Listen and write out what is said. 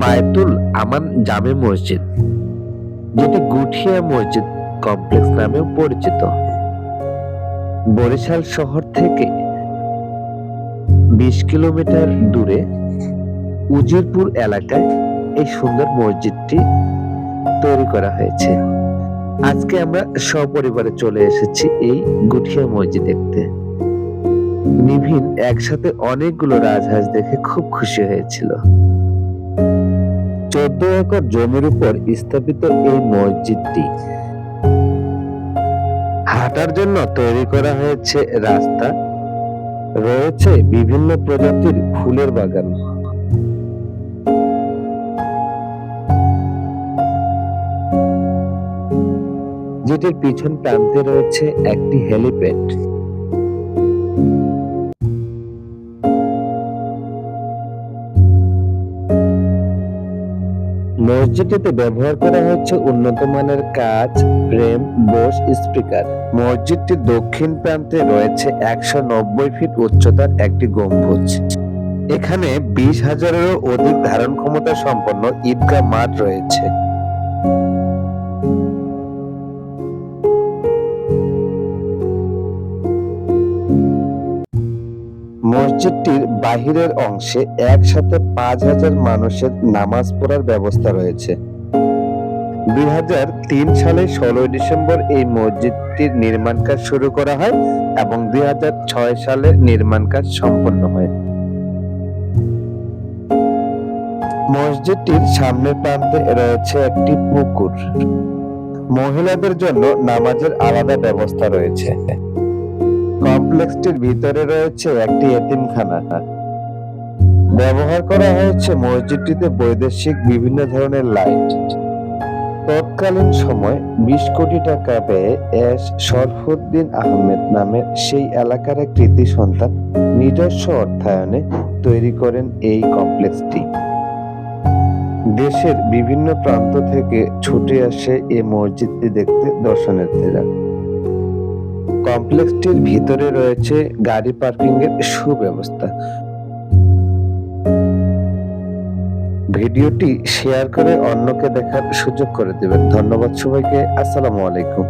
বায়তুল আমান জামে মসজিদ, যেটি গুঠিয়া মসজিদ কমপ্লেক্স নামেও পরিচিত। বরিশাল শহর থেকে বিশ কিলোমিটার দূরে উজিরপুর এলাকায় এই সুন্দর মসজিদটি তৈরি করা হয়েছে। আজকে আমরা সপরিবারে চলে এসেছি এই গুঠিয়া মসজিদ দেখতে। নিভিন একসাথে অনেকগুলো রাজহাঁস দেখে খুব খুশি হয়েছিল। চোদ্দ একর জমির উপর স্থাপিত এই মসজিদটি হাঁটার জন্য তৈরি করা হয়েছে রাস্তা। রয়েছে বিভিন্ন প্রজাতির ফুলের বাগান। যেটির পিছন প্রান্তে রয়েছে একটি হেলিপ্যাড। মসজিদটিতে ব্যবহার করা হচ্ছে উন্নত মানের কাজ ফ্রেম বোস স্পিকার। মসজিদটির দক্ষিণ প্রান্তে রয়েছে একশো নব্বই ফিট উচ্চতার একটি গম্বুজ। এখানে বিশ হাজারেরও অধিক ধারণ ক্ষমতা সম্পন্ন ঈদগাহ মাঠ রয়েছে। মসজিদটির বাহিরের অংশে একসাথে পাঁচ হাজার মানুষের নামাজ পড়ার ব্যবস্থা রয়েছে। দুই হাজার তিন সালে ষোলোই ডিসেম্বর এই মসজিদটির নির্মাণ কাজ শুরু করা হয় এবং দুই হাজার ছয় সালে নির্মাণ কাজ সম্পন্ন হয়। মসজিদটির সামনের প্রান্তে রয়েছে একটি পুকুর। মহিলাদের জন্য নামাজের আলাদা ব্যবস্থা রয়েছে। কমপ্লেক্সটির ভিতরে রয়েছে একটি এতিমখানা। ব্যবহার করা হয়েছে মসজিদটিতে বৈদেশিক বিভিন্ন ধরনের লাইট। তৎকালীন সময় বিশ কোটি টাকা ব্যয়ে এস শরফুদ্দিন আহমেদ নামের সেই এলাকার এক কৃতি সন্তান নিজস্ব অর্থায়নে তৈরি করেন এই কমপ্লেক্সটি। দেশের বিভিন্ন প্রান্ত থেকে ছুটে আসে এই মসজিদটি দেখতে দর্শনার্থীরা। কমপ্লেক্সটির ভিতরে রয়েছে গাড়ি পার্কিং এর সুব্যবস্থা। ভিডিওটি শেয়ার করে অন্যকে দেখার সুযোগ করে দেবেন। ধন্যবাদ সবাইকে। আসসালামু আলাইকুম।